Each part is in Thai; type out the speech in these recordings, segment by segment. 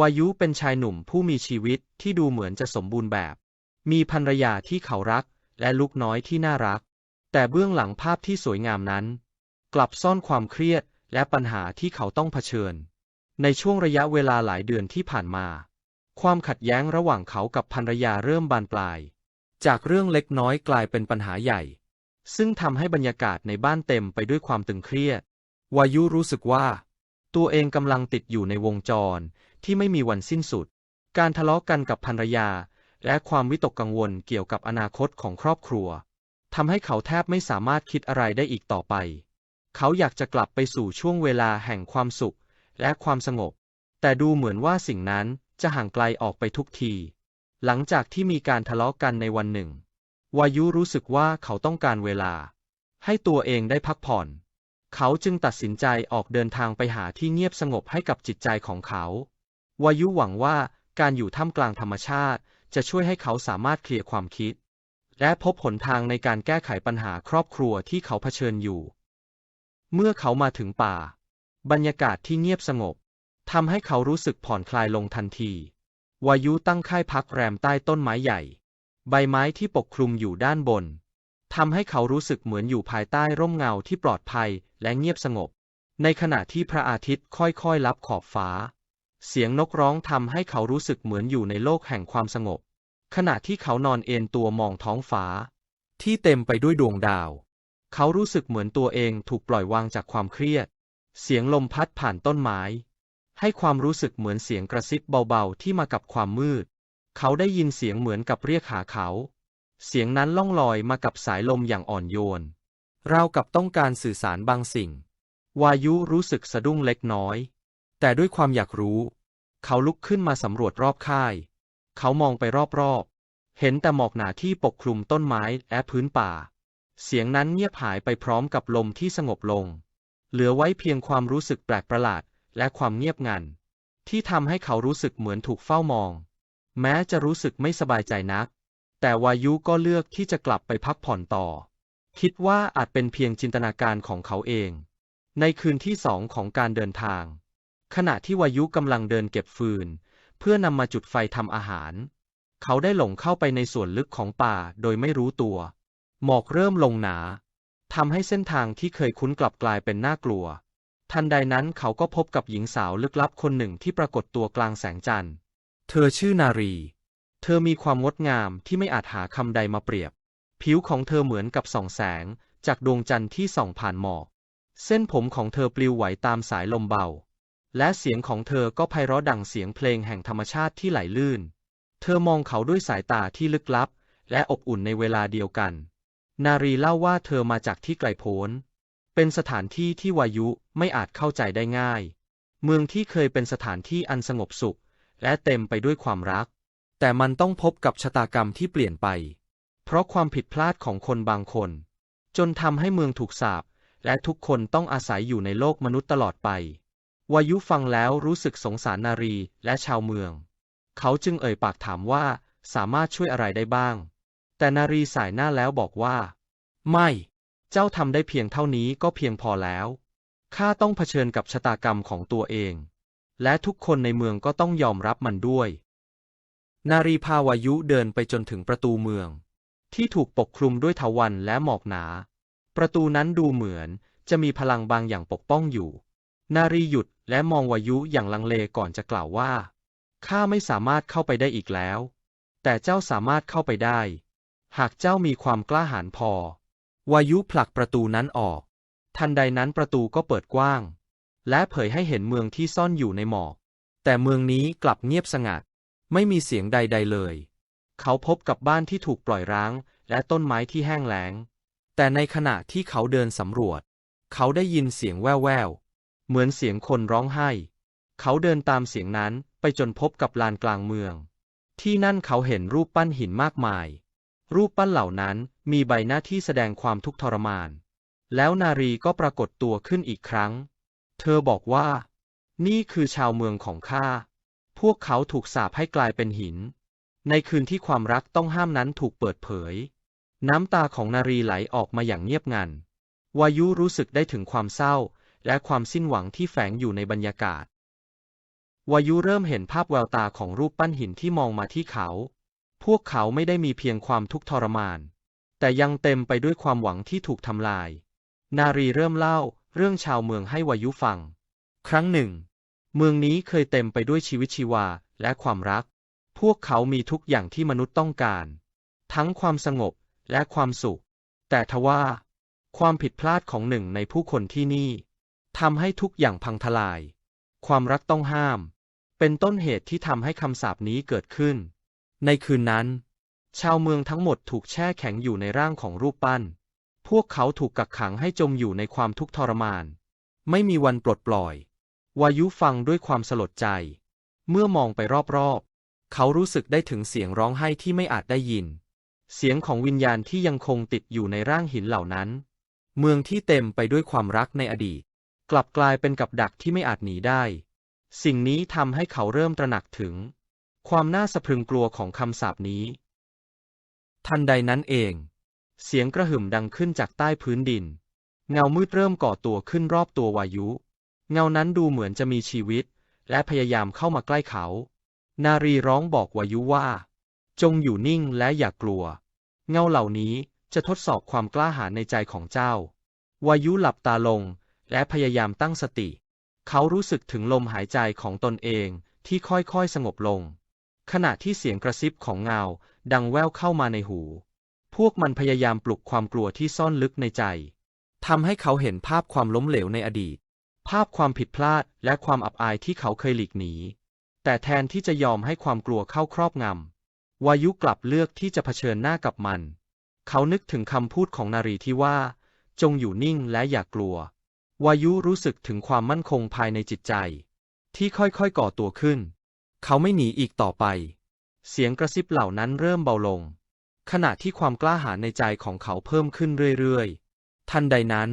วายุเป็นชายหนุ่มผู้มีชีวิตที่ดูเหมือนจะสมบูรณ์แบบ มีภรรยาที่เขารักและลูกน้อยที่น่ารัก แต่เบื้องหลังภาพที่สวยงามนั้น กลับซ่อนความเครียดและปัญหาที่เขาต้องเผชิญ ในช่วงระยะเวลาหลายเดือนที่ผ่านมา ความขัดแย้งระหว่างเขากับภรรยาเริ่มบานปลาย จากเรื่องเล็กน้อยกลายเป็นปัญหาใหญ่ ซึ่งทำให้บรรยากาศในบ้านเต็มไปด้วยความตึงเครียด วายุรู้สึกว่า ตัวเองกำลังติดอยู่ในวงจร ที่ไม่มีวันสิ้นสุด การทะเลาะกันกับภรรยา และความวิตกกังวลเกี่ยวกับอนาคตของครอบครัวทำให้เขาแทบไม่สามารถคิดอะไรได้อีกต่อไป เขาอยากจะกลับไปสู่ช่วงเวลาแห่งความสุขและความสงบ แต่ดูเหมือนว่าสิ่งนั้นจะห่างไกลออกไปทุกที หลังจากที่มีการทะเลาะกันในวันหนึ่ง วายุรู้สึกว่าเขาต้องการเวลา ให้ตัวเองได้พักผ่อน เขาจึงตัดสินใจออกเดินทางไปหาที่เงียบสงบให้กับจิตใจของเขา วายุหวังว่าการอยู่ท่ามกลางธรรมชาติ จะช่วยให้เขาสามารถเคลียร์ความคิด และพบหนทางในการแก้ไขปัญหาครอบครัวที่เขาเผชิญอยู่ เมื่อเขามาถึงป่า บรรยากาศที่เงียบสงบทำให้เขารู้สึกผ่อนคลายลงทันที วายุตั้งค่ายพักแรมใต้ต้นไม้ใหญ่ ใบไม้ที่ปกคลุมอยู่ด้านบนทำให้เขารู้สึกเหมือนอยู่ภายใต้ร่มเงาที่ปลอดภัยและเงียบสงบ ในขณะที่พระอาทิตย์ค่อยๆลับขอบฟ้า เสียงนกร้องทำให้เขารู้สึกเหมือนอยู่ในโลกแห่งความสงบ ขณะที่เขานอนเอนตัวมองท้องฟ้า ที่เต็มไปด้วยดวงดาว เขารู้สึกเหมือนตัวเองถูกปล่อยวางจากความเครียด เสียงลมพัดผ่านต้นไม้ ให้ความรู้สึกเหมือนเสียงกระซิบเบาๆที่มากับความมืด เขาได้ยินเสียงเหมือนกับเรียกหาเขา เสียงนั้นล่องลอยมากับสายลมอย่างอ่อนโยนราวกับต้องการสื่อสารบางสิ่ง วายุรู้สึกสะดุ้งเล็กน้อย แต่ด้วยความอยากรู้ เขาลุกขึ้นมาสำรวจรอบค่าย เขามองไปรอบๆ เห็นแต่หมอกหนาที่ปกคลุมต้นไม้และพื้นป่า เสียงนั้นเงียบหายไปพร้อมกับลมที่สงบลง เหลือไว้เพียงความรู้สึกแปลกประหลาดและความเงียบงัน ที่ทำให้เขารู้สึกเหมือนถูกเฝ้ามอง แม้จะรู้สึกไม่สบายใจนัก แต่วายุก็เลือกที่จะกลับไปพักผ่อนต่อ คิดว่าอาจเป็นเพียงจินตนาการของเขาเอง ในคืนที่สองของการเดินทาง ขณะที่วายุกำลังเดินเก็บฟืน เพื่อนำมาจุดไฟทำอาหาร เขาได้หลงเข้าไปในส่วนลึกของป่าโดยไม่รู้ตัว หมอกเริ่มลงหนาทำให้เส้นทางที่เคยคุ้นกลับกลายเป็นน่ากลัว ทันใดนั้นเขาก็พบกับหญิงสาวลึกลับคนหนึ่งที่ปรากฏตัวกลางแสงจันทร์ เธอชื่อนารี เธอมีความงดงามที่ไม่อาจหาคำใดมาเปรียบ ผิวของเธอเหมือนกับส่องแสง จากดวงจันทร์ที่ส่องผ่านหมอก เส้นผมของเธอปลิวไหวตามสายลมเบา และเสียงของเธอก็ไพเราะดังเสียงเพลงแห่งธรรมชาติที่ไหลลื่น เธอมองเขาด้วยสายตาที่ลึกลับ และอบอุ่นในเวลาเดียวกัน นารีเล่าว่าเธอมาจากที่ไกลโพ้น เป็นสถานที่ที่วายุไม่อาจเข้าใจได้ง่าย เมืองที่เคยเป็นสถานที่อันสงบสุข และเต็มไปด้วยความรัก แต่มันต้องพบกับชะตากรรมที่เปลี่ยนไป เพราะความผิดพลาดของคนบางคน จนทำให้เมืองถูกสาปและทุกคนต้องอาศัยอยู่ในโลกมนุษย์ตลอดไป วายุฟังแล้วรู้สึกสงสารนารีและชาวเมือง เขาจึงเอ่ยปากถามว่าสามารถช่วยอะไรได้บ้าง แต่นารีสายหน้าแล้วบอกว่า ไม่ เจ้าทำได้เพียงเท่านี้ก็เพียงพอแล้ว ข้าต้องเผชิญกับชะตากรรมของตัวเอง และทุกคนในเมืองก็ต้องยอมรับมันด้วย นารีพาวายุเดินไปจนถึงประตูเมือง ที่ถูกปกคลุมด้วยเถาวัลย์และหมอกหนา ประตูนั้นดูเหมือนจะมีพลังบางอย่างปกป้องอยู่ นารีหยุด และมองวายุอย่างลังเลก่อนจะกล่าวว่า ข้าไม่สามารถเข้าไปได้อีกแล้ว แต่เจ้าสามารถเข้าไปได้ หากเจ้ามีความกล้าหาญพอ วายุผลักประตูนั้นออก ทันใดนั้นประตูก็เปิดกว้าง และเผยให้เห็นเมืองที่ซ่อนอยู่ในหมอก แต่เมืองนี้กลับเงียบสงัด ไม่มีเสียงใด ๆเลย เขาพบกับบ้านที่ถูกปล่อยร้าง และต้นไม้ที่แห้งแล้ง แต่ในขณะที่เขาเดินสำรวจ เขาได้ยินเสียงแว่วๆ เหมือนเสียงคนร้องไห้ เขาเดินตามเสียงนั้นไปจนพบกับลานกลางเมือง ที่นั่นเขาเห็นรูปปั้นหินมากมาย รูปปั้นเหล่านั้นมีใบหน้าที่แสดงความทุกข์ทรมาน แล้วนารีก็ปรากฏตัวขึ้นอีกครั้ง เธอบอกว่า นี่คือชาวเมืองของข้า พวกเขาถูกสาปให้กลายเป็นหิน ในคืนที่ความรักต้องห้ามนั้นถูกเปิดเผย น้ำตาของนารีไหลออกมาอย่างเงียบงัน วายุรู้สึกได้ถึงความเศร้า และความสิ้นหวังที่แฝงอยู่ในบรรยากาศ วายุเริ่มเห็นภาพแววตาของรูปปั้นหินที่มองมาที่เขา พวกเขาไม่ได้มีเพียงความทุกข์ทรมาน แต่ยังเต็มไปด้วยความหวังที่ถูกทำลาย นารีเริ่มเล่าเรื่องชาวเมืองให้วายุฟัง ครั้งหนึ่ง เมืองนี้เคยเต็มไปด้วยชีวิตชีวาและความรัก พวกเขามีทุกอย่างที่มนุษย์ต้องการ ทั้งความสงบและความสุข แต่ทว่า ความผิดพลาดของหนึ่งในผู้คนที่นี่ ทำให้ทุกอย่างพังทลาย ความรักต้องห้าม เป็นต้นเหตุที่ทำให้คำสาปนี้เกิดขึ้น ในคืนนั้น ชาวเมืองทั้งหมดถูกแช่แข็งอยู่ในร่างของรูปปั้น พวกเขาถูกกักขังให้จมอยู่ในความทุกข์ทรมาน ไม่มีวันปลดปล่อย วายุฟังด้วยความสลดใจ เมื่อมองไปรอบๆ เขารู้สึกได้ถึงเสียงร้องไห้ที่ไม่อาจได้ยิน เสียงของวิญญาณที่ยังคงติดอยู่ในร่างหินเหล่านั้น เมืองที่เต็มไปด้วยความรักในอดีต กลับกลายเป็นกับดักที่ไม่อาจหนีได้ สิ่งนี้ทำให้เขาเริ่มตระหนักถึง ความน่าสะพรึงกลัวของคำสาปนี้ ทันใดนั้นเอง เสียงกระหึ่มดังขึ้นจากใต้พื้นดิน เงามืดเริ่มก่อตัวขึ้นรอบตัววายุ เงานั้นดูเหมือนจะมีชีวิต และพยายามเข้ามาใกล้เขา นารีร้องบอกวายุว่า จงอยู่นิ่งและอย่ากลัว เงาเหล่านี้จะทดสอบความกล้าหาญในใจของเจ้า วายุหลับตาลง และพยายามตั้งสติ เขารู้สึกถึงลมหายใจของตนเองที่ค่อยๆสงบลง ขณะที่เสียงกระซิบของเงาดังแว่วเข้ามาในหู พวกมันพยายามปลุกความกลัวที่ซ่อนลึกในใจทำให้เขาเห็นภาพความล้มเหลวในอดีต ภาพความผิดพลาดและความอับอายที่เขาเคยหลีกหนี แต่แทนที่จะยอมให้ความกลัวเข้าครอบงำวายุกลับเลือกที่จะเผชิญหน้ากับมัน เขานึกถึงคำพูดของนารีที่ว่า จงอยู่นิ่งและอย่ากกลัว วายุรู้สึกถึงความมั่นคงภายในจิตใจ ที่ค่อยๆก่อตัวขึ้น เขาไม่หนีอีกต่อไป เสียงกระซิบเหล่านั้นเริ่มเบาลง ขณะที่ความกล้าหาญในใจของเขาเพิ่มขึ้นเรื่อยๆ ทันใดนั้น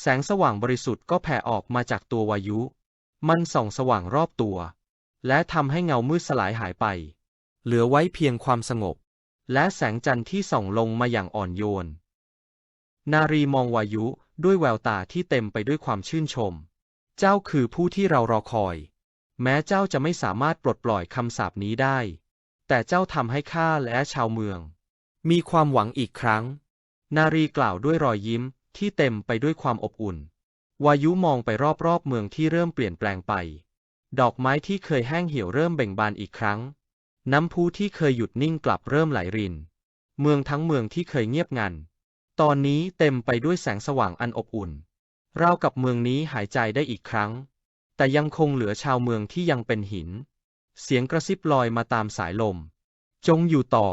แสงสว่างบริสุทธิ์ก็แผ่ออกมาจากตัววายุ มันส่องสว่างรอบตัว และทำให้เงามืดสลายหายไป เหลือไว้เพียงความสงบ และแสงจันทร์ที่ส่องลงมาอย่างอ่อนโยน นารีมองวายุด้วยแววตาที่เต็มไปด้วยความชื่นชม เจ้าคือผู้ที่เรารอคอย แม้เจ้าจะไม่สามารถปลดปล่อยคำสาปนี้ได้ แต่เจ้าทำให้ข้าและชาวเมือง มีความหวังอีกครั้ง นารีกล่าวด้วยรอยยิ้มที่เต็มไปด้วยความอบอุ่น วายุมองไปรอบๆเมืองที่เริ่มเปลี่ยนแปลงไป ดอกไม้ที่เคยแห้งเหี่ยวเริ่มเบ่งบานอีกครั้ง น้ำพุที่เคยหยุดนิ่งกลับเริ่มไหลริน เมืองทั้งเมืองที่เคยเงียบงัน ตอนนี้เต็มไปด้วยแสงสว่างอันอบอุ่น ราวกับเมืองนี้หายใจได้อีกครั้ง แต่ยังคงเหลือชาวเมืองที่ยังเป็นหิน เสียงกระซิบลอยมาตามสายลม จงอยู่ต่อ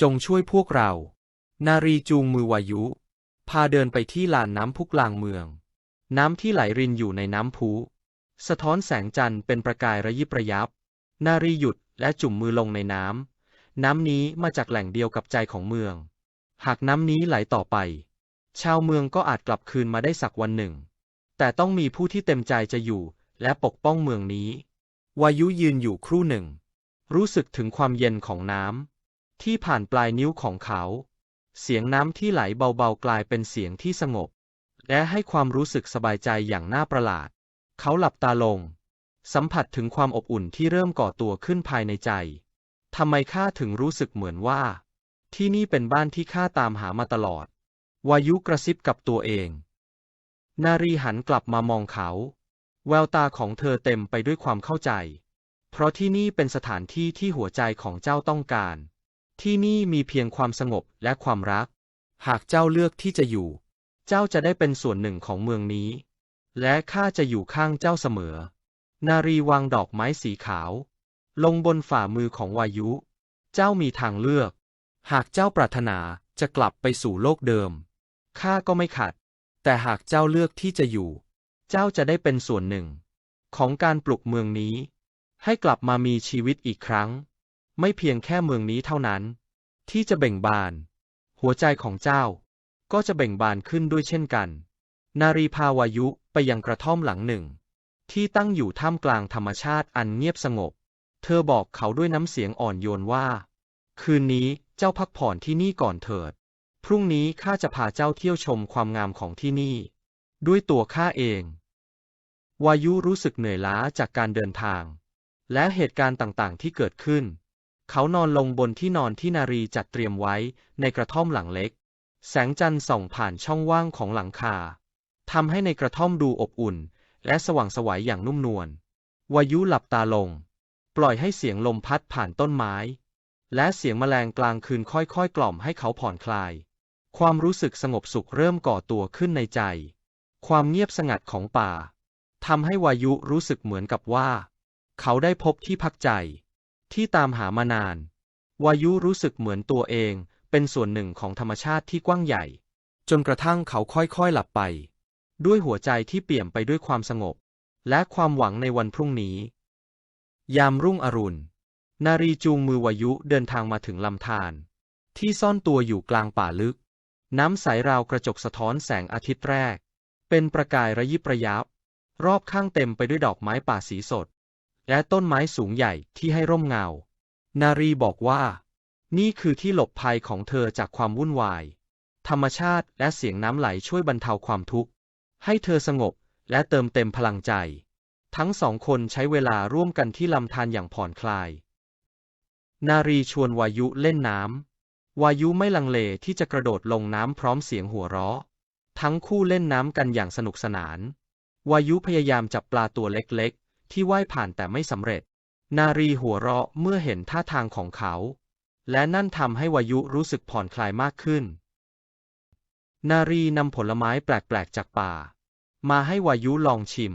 จงช่วยพวกเรา นารีจูงมือวายุ พาเดินไปที่ลานน้ำพุกลางเมือง น้ำที่ไหลรินอยู่ในน้ำพุ สะท้อนแสงจันทร์เป็นประกายระยิบระยับ นารีหยุดและจุ่มมือลงในน้ำน้ำนี้มาจากแหล่งเดียวกับใจของเมือง หากน้ำนี้ไหลต่อไป ชาวเมืองก็อาจกลับคืนมาได้สักวันหนึ่ง แต่ต้องมีผู้ที่เต็มใจจะอยู่และปกป้องเมืองนี้ วายุยืนอยู่ครู่หนึ่ง รู้สึกถึงความเย็นของน้ำที่ผ่านปลายนิ้วของเขา เสียงน้ำที่ไหลเบาๆกลายเป็นเสียงที่สงบ และให้ความรู้สึกสบายใจอย่างน่าประหลาด เขาหลับตาลง สัมผัสถึงความอบอุ่นที่เริ่มก่อตัวขึ้นภายในใจทำไมข้าถึงรู้สึกเหมือนว่า ที่นี่เป็นบ้านที่ข้าตามหามาตลอด วายุกระซิบกับตัวเอง นารีหันกลับมามองเขา แววตาของเธอเต็มไปด้วยความเข้าใจ เพราะที่นี่เป็นสถานที่ที่หัวใจของเจ้าต้องการ ที่นี่มีเพียงความสงบและความรัก หากเจ้าเลือกที่จะอยู่ เจ้าจะได้เป็นส่วนหนึ่งของเมืองนี้ และข้าจะอยู่ข้างเจ้าเสมอ นารีวางดอกไม้สีขาว ลงบนฝ่ามือของวายุ เจ้ามีทางเลือก หากเจ้าปรารถนาจะกลับไปสู่โลกเดิม ข้าก็ไม่ขัด แต่หากเจ้าเลือกที่จะอยู่ เจ้าจะได้เป็นส่วนหนึ่ง ของการปลุกเมืองนี้ ให้กลับมามีชีวิตอีกครั้ง ไม่เพียงแค่เมืองนี้เท่านั้น ที่จะเบ่งบาน หัวใจของเจ้า ก็จะเบ่งบานขึ้นด้วยเช่นกัน นารีพาวายุไปยังกระท่อมหลังหนึ่ง ที่ตั้งอยู่ท่ามกลางธรรมชาติอันเงียบสงบ เธอบอกเขาด้วยน้ำเสียงอ่อนโยนว่า คืนนี้ เจ้าพักผ่อนที่นี่ก่อนเถิด พรุ่งนี้ข้าจะพาเจ้าเที่ยวชมความงามของที่นี่ ด้วยตัวข้าเอง วายุรู้สึกเหนื่อยล้าจากการเดินทาง และเหตุการณ์ต่างๆ ที่เกิดขึ้น เขานอนลงบนที่นอนที่นารีจัดเตรียมไว้ในกระท่อมหลังเล็ก แสงจันทร์ส่องผ่านช่องว่างของหลังคาทำให้ในกระท่อมดูอบอุ่น และสว่างสวยอย่างนุ่มนวล วายุหลับตาลง ปล่อยให้เสียงลมพัดผ่านต้นไม้ และเสียงแมลงกลางคืนค่อยๆ กล่อมให้เขาผ่อนคลาย ความรู้สึกสงบสุขเริ่มก่อตัวขึ้นในใจ ความเงียบสงัดของป่าทำให้วายุรู้สึกเหมือนกับว่า เขาได้พบที่พักใจ ที่ตามหามานาน วายุรู้สึกเหมือนตัวเอง เป็นส่วนหนึ่งของธรรมชาติที่กว้างใหญ่ จนกระทั่งเขาค่อยๆหลับไป ด้วยหัวใจที่เปี่ยมไปด้วยความสงบ และความหวังในวันพรุ่งนี้ ยามรุ่งอรุณ นารีจูงมือวายุเดินทางมาถึงลำธารที่ซ่อนตัวอยู่กลางป่าลึก น้ำใสราวกระจกสะท้อนแสงอาทิตย์แรก เป็นประกายระยิบระยับ รอบข้างเต็มไปด้วยดอกไม้ป่าสีสด และต้นไม้สูงใหญ่ที่ให้ร่มเงา นารีบอกว่า นี่คือที่หลบภัยของเธอจากความวุ่นวาย ธรรมชาติและเสียงน้ำไหลช่วยบรรเทาความทุกข์ ให้เธอสงบและเติมเต็มพลังใจ ทั้งสองคนใช้เวลาร่วมกันที่ลำธารอย่างผ่อนคลาย นารีชวนวายุเล่นน้ำ วายุไม่ลังเลที่จะกระโดดลงน้ำพร้อมเสียงหัวเราะ ทั้งคู่เล่นน้ำกันอย่างสนุกสนาน วายุพยายามจับปลาตัวเล็กๆ ที่ว่ายผ่านแต่ไม่สำเร็จ นารีหัวเราะเมื่อเห็นท่าทางของเขา และนั่นทำให้วายุรู้สึกผ่อนคลายมากขึ้น นารีนำผลไม้แปลกๆจากป่า มาให้วายุลองชิม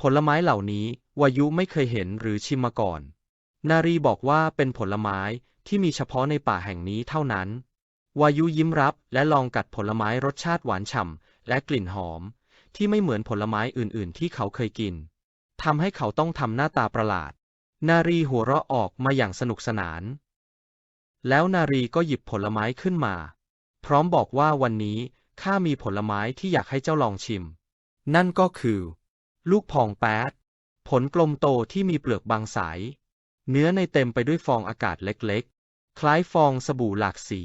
ผลไม้เหล่านี้วายุไม่เคยเห็นหรือชิมมาก่อน นารีบอกว่าเป็นผลไม้ที่มีเฉพาะในป่าแห่งนี้เท่านั้น วายุยิ้มรับและลองกัดผลไม้รสชาติหวานฉ่ำและกลิ่นหอม ที่ไม่เหมือนผลไม้อื่นๆ ที่เขาเคยกินทำให้เขาต้องทำหน้าตาประหลาด นารีหัวเราะออกมาอย่างสนุกสนาน แล้วนารีก็หยิบผลไม้ขึ้นมา พร้อมบอกว่าวันนี้ข้ามีผลไม้ที่อยากให้เจ้าลองชิม นั่นก็คือ ลูกพองแปดผลกลมโตที่มีเปลือกบางใส เนื้อในเต็มไปด้วยฟองอากาศเล็กๆ คล้ายฟองสบู่หลากสี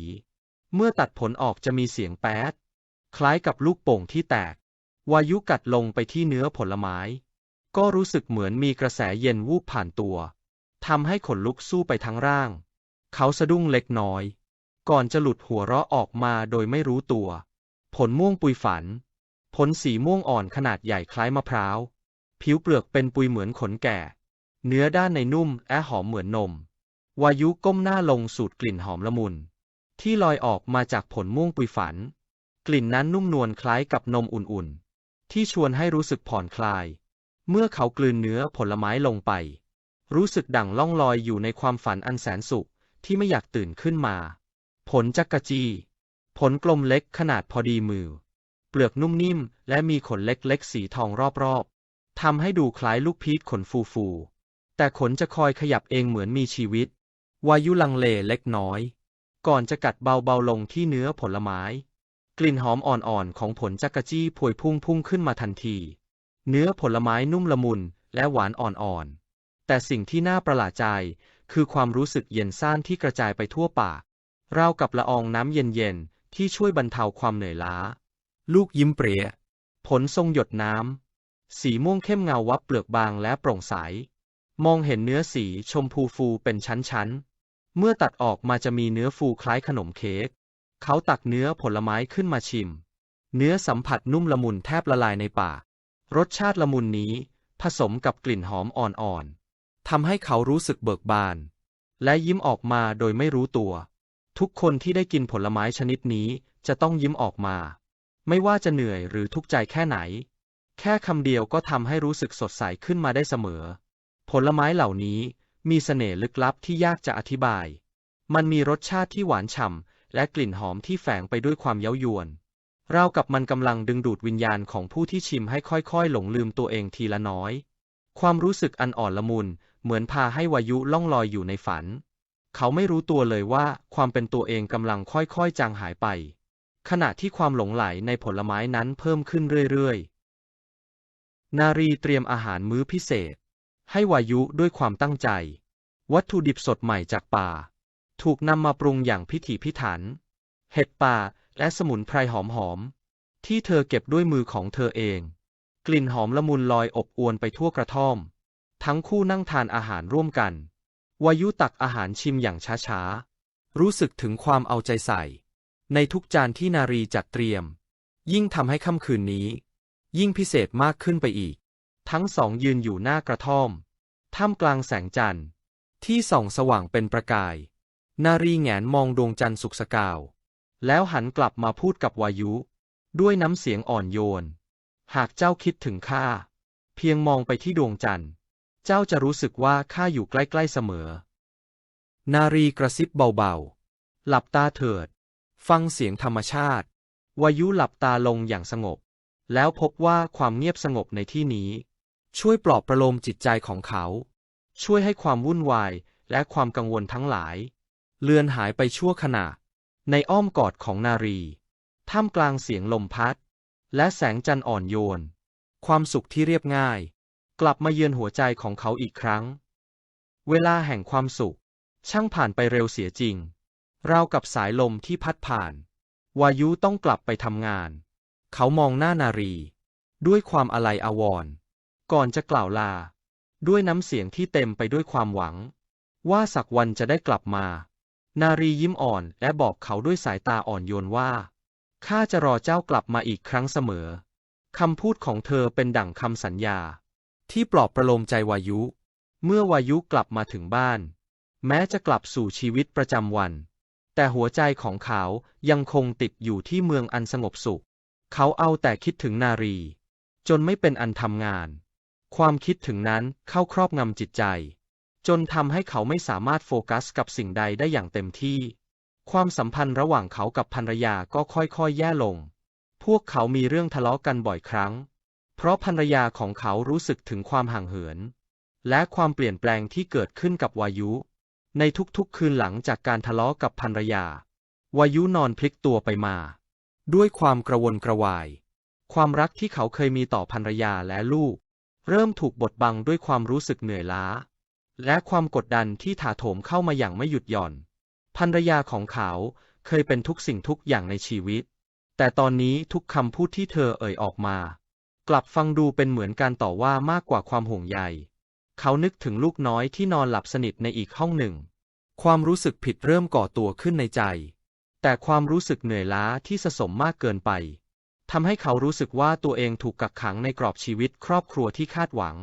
เมื่อตัดผลออกจะมีเสียงแป๊ด คล้ายกับลูกโป่งที่แตก วายุกัดลงไปที่เนื้อผลไม้ ก็รู้สึกเหมือนมีกระแสเย็นวูบผ่านตัวทำให้ขนลุกสู้ไปทั้งร่าง เขาสะดุ้งเล็กน้อย ก่อนจะหลุดหัวเราะออกมาโดยไม่รู้ตัว ผลม่วงปุยฝัน ผลสีม่วงอ่อนขนาดใหญ่คล้ายมะพร้าว ผิวเปลือกเป็นปุยเหมือนขนแก่ เนื้อด้านในนุ่มและหอมเหมือนนม วายุก้มหน้าลงสูดกลิ่นหอมละมุน ที่ลอยออกมาจากผลม่วงปุยฝัน กลิ่นนั้นนุ่มนวลคล้ายกับนมอุ่นๆ ที่ชวนให้รู้สึกผ่อนคลาย เมื่อเขากลืนเนื้อผลไม้ลงไป รู้สึกดั่งล่องลอยอยู่ในความฝันอันแสนสุขที่ไม่อยากตื่นขึ้นมา ผลจักกะจี ผลกลมเล็กขนาดพอดีมือ เปลือกนุ่มนิ่มและมีขนเล็กๆสีทองรอบๆทำให้ดูคล้ายลูกพีชขนฟูๆ แต่ขนจะคอยขยับเองเหมือนมีชีวิต วายุลังเลเล็กน้อย ก่อนจะกัดเบาๆลงที่เนื้อผลไม้ กลิ่นหอมอ่อนๆของผลจักกะจี้พวยพุ่งพุ่งขึ้นมาทันที เนื้อผลไม้นุ่มละมุนและหวานอ่อนๆ แต่สิ่งที่น่าประหลาดใจคือความรู้สึกเย็นซ่านที่กระจายไปทั่วปากราวกับละอองน้ำเย็นๆ ที่ช่วยบรรเทาความเหนื่อยล้า ลูกยิ้มเปรีย ผลทรงหยดน้ำ สีม่วงเข้มเงาวับเปลือกบางและโปร่งใส มองเห็นเนื้อสีชมพูฟูเป็นชั้นๆ เมื่อตัดออกมาจะมีเนื้อฟูคล้ายขนมเค้ก เขาตักเนื้อผลไม้ขึ้นมาชิม เนื้อสัมผัสนุ่มละมุนแทบละลายในปาก รสชาติละมุนนี้ผสมกับกลิ่นหอมอ่อนๆ ทำให้เขารู้สึกเบิกบาน และยิ้มออกมาโดยไม่รู้ตัว ทุกคนที่ได้กินผลไม้ชนิดนี้จะต้องยิ้มออกมา ไม่ว่าจะเหนื่อยหรือทุกข์ใจแค่ไหน แค่คำเดียวก็ทำให้รู้สึกสดใสขึ้นมาได้เสมอ ผลไม้เหล่านี้มีเสน่ห์ลึกลับที่ยากจะอธิบาย มันมีรสชาติที่หวานฉ่ำและกลิ่นหอมที่แฝงไปด้วยความเย้ายวนราวกับมันกำลังดึงดูดวิญญาณของผู้ที่ชิมให้ค่อยๆ หลงลืมตัวเองทีละน้อย ความรู้สึกอันอ่อนละมุนเหมือนพาให้วายุล่องลอยอยู่ในฝัน เขาไม่รู้ตัวเลยว่าความเป็นตัวเองกำลังค่อยๆ จางหายไป ขณะที่ความหลงไหลในผลไม้นั้นเพิ่มขึ้นเรื่อยๆ นารีเตรียมอาหารมื้อพิเศษ ให้วายุด้วยความตั้งใจ วัตถุดิบสดใหม่จากป่า ถูกนำมาปรุงอย่างพิถีพิถัน เห็ดป่าและสมุนไพรหอมๆ ที่เธอเก็บด้วยมือของเธอเอง กลิ่นหอมละมุนลอยอบอวนไปทั่วกระท่อม ทั้งคู่นั่งทานอาหารร่วมกัน วายุตักอาหารชิมอย่างช้าๆ รู้สึกถึงความเอาใจใส่ ในทุกจานที่นารีจัดเตรียม ยิ่งทำให้ค่ำคืนนี้ ยิ่งพิเศษมากขึ้นไปอีก ทั้งสองยืนอยู่หน้ากระท่อม ท่ามกลางแสงจันทร์ ที่ส่องสว่างเป็นประกาย นารีแหงนมองดวงจันทร์สุกสกาว แล้วหันกลับมาพูดกับวายุ ด้วยน้ำเสียงอ่อนโยน หากเจ้าคิดถึงข้า เพียงมองไปที่ดวงจันทร์ เจ้าจะรู้สึกว่าข้าอยู่ใกล้ๆเสมอ นารีกระซิบเบาๆ หลับตาเถิด ฟังเสียงธรรมชาติ วายุหลับตาลงอย่างสงบ แล้วพบว่าความเงียบสงบในที่นี้ ช่วยปลอบประโลมจิตใจของเขา ช่วยให้ความวุ่นวายและความกังวลทั้งหลาย เลือนหายไปชั่วขณะ ในอ้อมกอดของนารี ท่ามกลางเสียงลมพัด และแสงจันทร์อ่อนโยน ความสุขที่เรียบง่าย กลับมาเยือนหัวใจของเขาอีกครั้ง เวลาแห่งความสุข ช่างผ่านไปเร็วเสียจริง ราวกับสายลมที่พัดผ่าน วายุต้องกลับไปทำงาน เขามองหน้านารี ด้วยความอาลัยอาวรณ์ ก่อนจะกล่าวลา ด้วยน้ำเสียงที่เต็มไปด้วยความหวัง ว่าสักวันจะได้กลับมา นารียิ้มอ่อนและบอกเขาด้วยสายตาอ่อนโยนว่า ข้าจะรอเจ้ากลับมาอีกครั้งเสมอ คำพูดของเธอเป็นดั่งคำสัญญา ที่ปลอบประโลมใจวายุ เมื่อวายุกลับมาถึงบ้าน แม้จะกลับสู่ชีวิตประจำวัน แต่หัวใจของเขายังคงติดอยู่ที่เมืองอันสงบสุข เขาเอาแต่คิดถึงนารี จนไม่เป็นอันทำงาน ความคิดถึงนั้นเข้าครอบงำจิตใจ จนทำให้เขาไม่สามารถโฟกัสกับสิ่งใดได้อย่างเต็มที่ ความสัมพันธ์ระหว่างเขากับภรรยาก็ค่อยๆ แย่ลง พวกเขามีเรื่องทะเลาะกันบ่อยครั้ง เพราะภรรยาของเขารู้สึกถึงความห่างเหิน และความเปลี่ยนแปลงที่เกิดขึ้นกับวายุ ในทุกๆ คืนหลังจากการทะเลาะกับภรรยา วายุนอนพลิกตัวไปมา ด้วยความกระวนกระวาย ความรักที่เขาเคยมีต่อภรรยาและลูก เริ่มถูกบดบังด้วยความรู้สึกเหนื่อยล้า และความกดดันที่ถาโถมเข้ามาอย่างไม่หยุดหย่อนภรรยาของเขาเคยเป็นทุกสิ่งทุกอย่างในชีวิต แต่ตอนนี้ทุกคำพูดที่เธอเอ่ยออกมา กลับฟังดูเป็นเหมือนการต่อว่ามากกว่าความห่วงใย เขานึกถึงลูกน้อยที่นอนหลับสนิทในอีกห้องหนึ่ง ความรู้สึกผิดเริ่มก่อตัวขึ้นในใจ แต่ความรู้สึกเหนื่อยล้าที่สะสมมากเกินไป ทำให้เขารู้สึกว่าตัวเองถูกกักขังในกรอบชีวิตครอบครัวที่คาดหวัง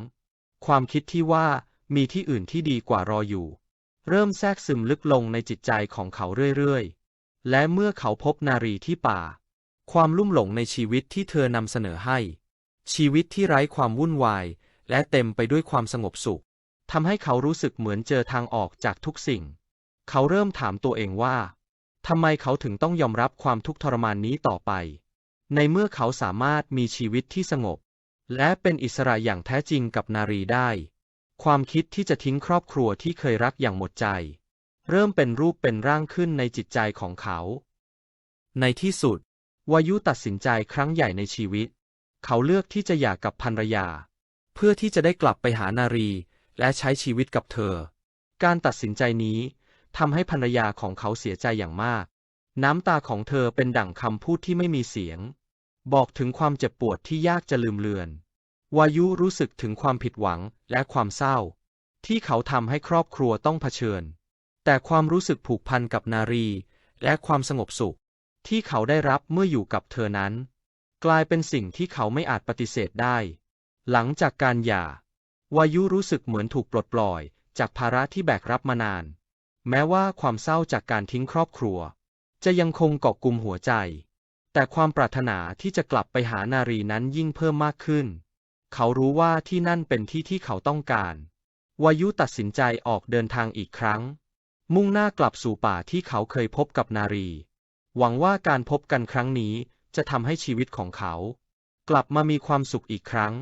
ความคิดที่ว่ามีที่อื่นที่ดีกว่ารออยู่ เริ่มแทรกซึมลึกลงในจิตใจของเขาเรื่อยๆ และเมื่อเขาพบนารีที่ป่า ความลุ่มหลงในชีวิตที่เธอนำเสนอให้ ชีวิตที่ไร้ความวุ่นวาย และเต็มไปด้วยความสงบสุขทำให้เขารู้สึกเหมือนเจอทางออกจากทุกสิ่ง เขาเริ่มถามตัวเองว่าทำไมเขาถึงต้องยอมรับความทุกข์ทรมานนี้ต่อไป ในเมื่อเขาสามารถมีชีวิตที่สงบ และเป็นอิสระอย่างแท้จริงกับนารีได้ ความคิดที่จะทิ้งครอบครัวที่เคยรักอย่างหมดใจ เริ่มเป็นรูปเป็นร่างขึ้นในจิตใจของเขา ในที่สุด วายุตัดสินใจครั้งใหญ่ในชีวิต เขาเลือกที่จะหย่ากับภรรยา เพื่อที่จะได้กลับไปหานารี และใช้ชีวิตกับเธอ การตัดสินใจนี้ทำให้ภรรยาของเขาเสียใจอย่างมาก น้ำตาของเธอเป็นดั่งคำพูดที่ไม่มีเสียง บอกถึงความเจ็บปวดที่ยากจะลืมเลือน วายุรู้สึกถึงความผิดหวังและความเศร้า ที่เขาทำให้ครอบครัวต้องเผชิญ แต่ความรู้สึกผูกพันกับนารี และความสงบสุข ที่เขาได้รับเมื่ออยู่กับเธอนั้น กลายเป็นสิ่งที่เขาไม่อาจปฏิเสธได้ หลังจากการหย่าวายุรู้สึกเหมือนถูกปลดปล่อย จากภาระที่แบกรับมานาน แม้ว่าความเศร้าจากการทิ้งครอบครัว จะยังคงเกาะกลุ่มหัวใจ แต่ความปรารถนาที่จะกลับไปหานารีนั้นยิ่งเพิ่มมากขึ้น เขารู้ว่าที่นั่นเป็นที่ที่เขาต้องการ วายุตัดสินใจออกเดินทางอีกครั้ง มุ่งหน้ากลับสู่ป่าที่เขาเคยพบกับนารี หวังว่าการพบกันครั้งนี้จะทำให้ชีวิตของเขา กลับมามีความสุขอีกครั้ง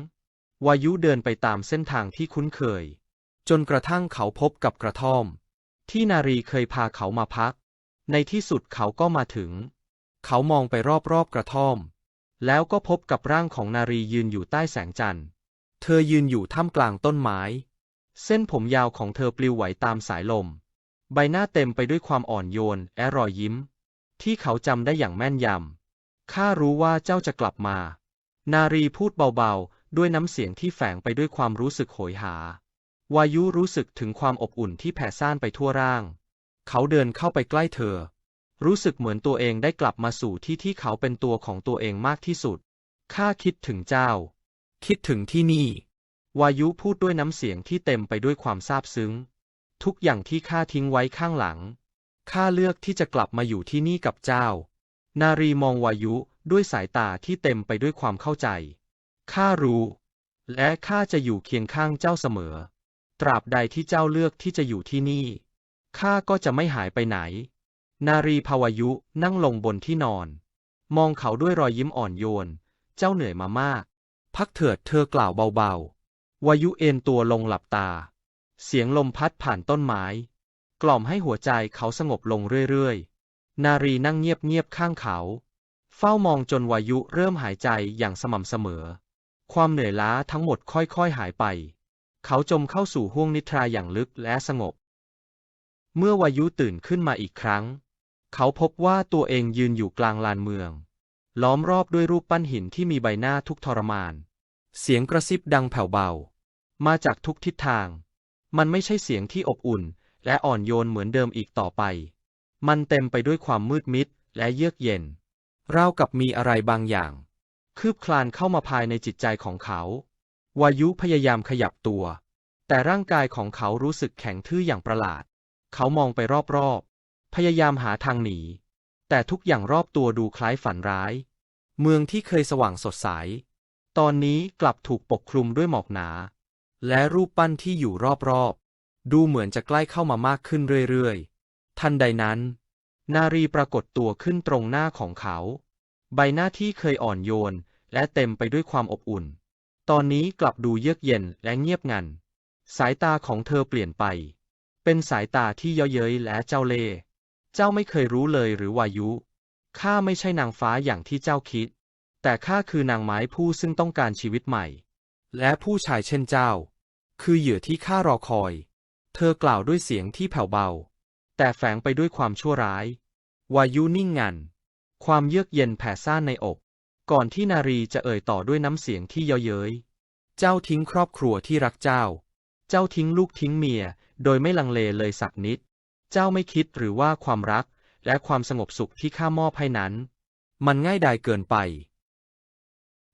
วายุเดินไปตามเส้นทางที่คุ้นเคย จนกระทั่งเขาพบกับกระท่อม ที่นารีเคยพาเขามาพัก ในที่สุดเขาก็มาถึง เขามองไปรอบๆกระท่อม แล้วก็พบกับร่างของนารียืนอยู่ใต้แสงจันทร์ เธอยืนอยู่ท่ามกลางต้นไม้ เส้นผมยาวของเธอปลิวไหวตามสายลม ใบหน้าเต็มไปด้วยความอ่อนโยนและรอยยิ้ม ที่เขาจำได้อย่างแม่นยำ ข้ารู้ว่าเจ้าจะกลับมา นารีพูดเบาๆ ด้วยน้ำเสียงที่แฝงไปด้วยความรู้สึกโหยหา วายุรู้สึกถึงความอบอุ่นที่แผ่ซ่านไปทั่วร่าง เขาเดินเข้าไปใกล้เธอ รู้สึกเหมือนตัวเองได้กลับมาสู่ที่ที่เขาเป็นตัวของตัวเองมากที่สุด ข้าคิดถึงเจ้า คิดถึงที่นี่ วายุพูดด้วยน้ำเสียงที่เต็มไปด้วยความซาบซึ้ง ทุกอย่างที่ข้าทิ้งไว้ข้างหลัง ข้าเลือกที่จะกลับมาอยู่ที่นี่กับเจ้า นารีมองวายุด้วยสายตาที่เต็มไปด้วยความเข้าใจ ข้ารู้ และข้าจะอยู่เคียงข้างเจ้าเสมอ ตราบใดที่เจ้าเลือกที่จะอยู่ที่นี่ ข้าก็จะไม่หายไปไหน นารีภาวายุนั่งลงบนที่นอน มองเขาด้วยรอยยิ้มอ่อนโยน เจ้าเหนื่อยมามาก พักเถิดเธอกล่าวเบาๆ วายุเอนตัวลงหลับตา เสียงลมพัดผ่านต้นไม้ กล่อมให้หัวใจเขาสงบลงเรื่อยๆ นารีนั่งเงียบๆข้างเขา เฝ้ามองจนวายุเริ่มหายใจอย่างสม่ำเสมอ ความเหนื่อยล้าทั้งหมดค่อยๆหายไป เขาจมเข้าสู่ห้วงนิทราอย่างลึกและสงบ เมื่อวายุตื่นขึ้นมาอีกครั้ง เขาพบว่าตัวเองยืนอยู่กลางลานเมือง ล้อมรอบด้วยรูปปั้นหินที่มีใบหน้าทุกทรมาน เสียงกระซิบดังแผ่วเบา มาจากทุกทิศทาง มันไม่ใช่เสียงที่อบอุ่น และอ่อนโยนเหมือนเดิมอีกต่อไป มันเต็มไปด้วยความมืดมิดและเยือกเย็นราวกับมีอะไรบางอย่าง คืบคลานเข้ามาภายในจิตใจของเขา วายุพยายามขยับตัว แต่ร่างกายของเขารู้สึกแข็งทื่ออย่างประหลาด เขามองไปรอบๆ พยายามหาทางหนี แต่ทุกอย่างรอบตัวดูคล้ายฝันร้าย เมืองที่เคยสว่างสดใส ตอนนี้กลับถูกปกคลุมด้วยหมอกหนา และรูปปั้นที่อยู่รอบๆ ดูเหมือนจะใกล้เข้ามามากขึ้นเรื่อยๆ ทันใดนั้น นารีปรากฏตัวขึ้นตรงหน้าของเขา ใบหน้าที่เคยอ่อนโยน และเต็มไปด้วยความอบอุ่น ตอนนี้กลับดูเยือกเย็นและเงียบงัน สายตาของเธอเปลี่ยนไป เป็นสายตาที่เย้ยเย้ยและเจ้าเล่ห์ เจ้าไม่เคยรู้เลยหรือวายุ ข้าไม่ใช่นางฟ้าอย่างที่เจ้าคิด แต่ข้าคือนางไม้ผู้ซึ่งต้องการชีวิตใหม่ และผู้ชายเช่นเจ้า คือเหยื่อที่ข้ารอคอย เธอกล่าวด้วยเสียงที่แผ่วเบา แต่แฝงไปด้วยความชั่วร้าย วายุนิ่งงัน ความเยือกเย็นแผ่ซ่านในอก ก่อนที่นารีจะเอ่ยต่อด้วยน้ำเสียงที่เย้ยเย้ย เจ้าทิ้งครอบครัวที่รักเจ้า เจ้าทิ้งลูกทิ้งเมีย โดยไม่ลังเลเลยสักนิด เจ้าไม่คิดหรือว่าความรักและความสงบสุขที่ข้ามอบให้นั้น มันง่ายดายเกินไป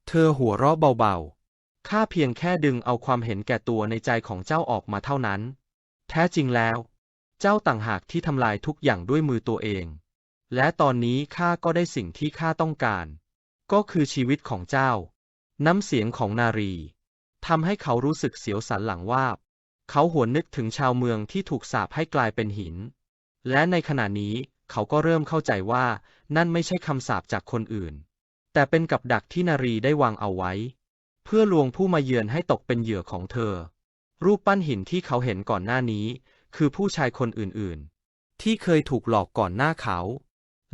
เธอหัวเราะเบาๆ ข้าเพียงแค่ดึงเอาความเห็นแก่ตัวในใจของเจ้าออกมาเท่านั้น แท้จริงแล้ว เจ้าต่างหากที่ทำลายทุกอย่างด้วยมือตัวเอง และตอนนี้ข้าก็ได้สิ่งที่ข้าต้องการ ก็คือชีวิตของเจ้า น้ำเสียงของนารีทำให้เขารู้สึกเสียวสันหลังวาบ เขาหวนนึกถึงชาวเมืองที่ถูกสาปให้กลายเป็นหิน และในขณะนี้เขาก็เริ่มเข้าใจว่านั่นไม่ใช่คำสาปจากคนอื่น แต่เป็นกับดักที่นารีได้วางเอาไว้ เพื่อลวงผู้มาเยือนให้ตกเป็นเหยื่อของเธอ รูปปั้นหินที่เขาเห็นก่อนหน้านี้ คือผู้ชายคนอื่นๆ ที่เคยถูกหลอกก่อนหน้าเขา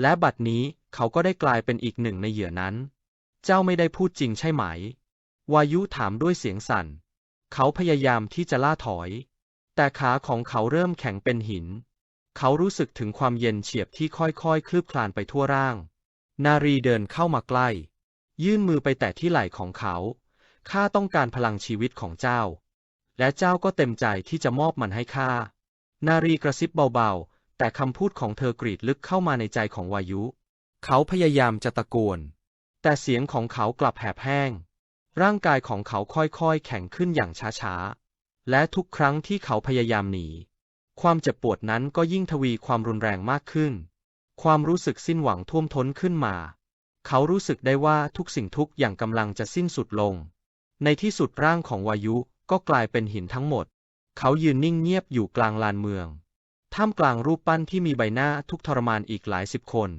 และบัดนี้เขาก็ได้กลายเป็นอีกหนึ่งในเหยื่อนั้น เจ้าไม่ได้พูดจริงใช่ไหม วายุถามด้วยเสียงสั่น เขาพยายามที่จะล่าถอย แต่ขาของเขาเริ่มแข็งเป็นหิน เขารู้สึกถึงความเย็นเฉียบที่ค่อยๆ คลืบคลานไปทั่วร่าง นารีเดินเข้ามาใกล้ ยื่นมือไปแตะที่ไหล่ของเขา ข้าต้องการพลังชีวิตของเจ้า และเจ้าก็เต็มใจที่จะมอบมันให้ข้า นารีกระซิบเบาๆ แต่คำพูดของเธอกรีดลึกเข้ามาในใจของวายุ เขาพยายามจะตะโกน แต่เสียงของเขากลับแหบแห้ง ร่างกายของเขาค่อยๆ แข็งขึ้นอย่างช้าๆ และทุกครั้งที่เขาพยายามหนี ความเจ็บปวดนั้นก็ยิ่งทวีความรุนแรงมากขึ้น ความรู้สึกสิ้นหวังท่วมท้นขึ้นมา เขารู้สึกได้ว่าทุกสิ่งทุกอย่างกำลังจะสิ้นสุดลง ในที่สุดร่างของวายุก็กลายเป็นหินทั้งหมด เขายืนนิ่งเงียบอยู่กลางลานเมือง ท่ามกลางรูปปั้นที่มีใบหน้าทุกทรมานอีกหลายสิบคน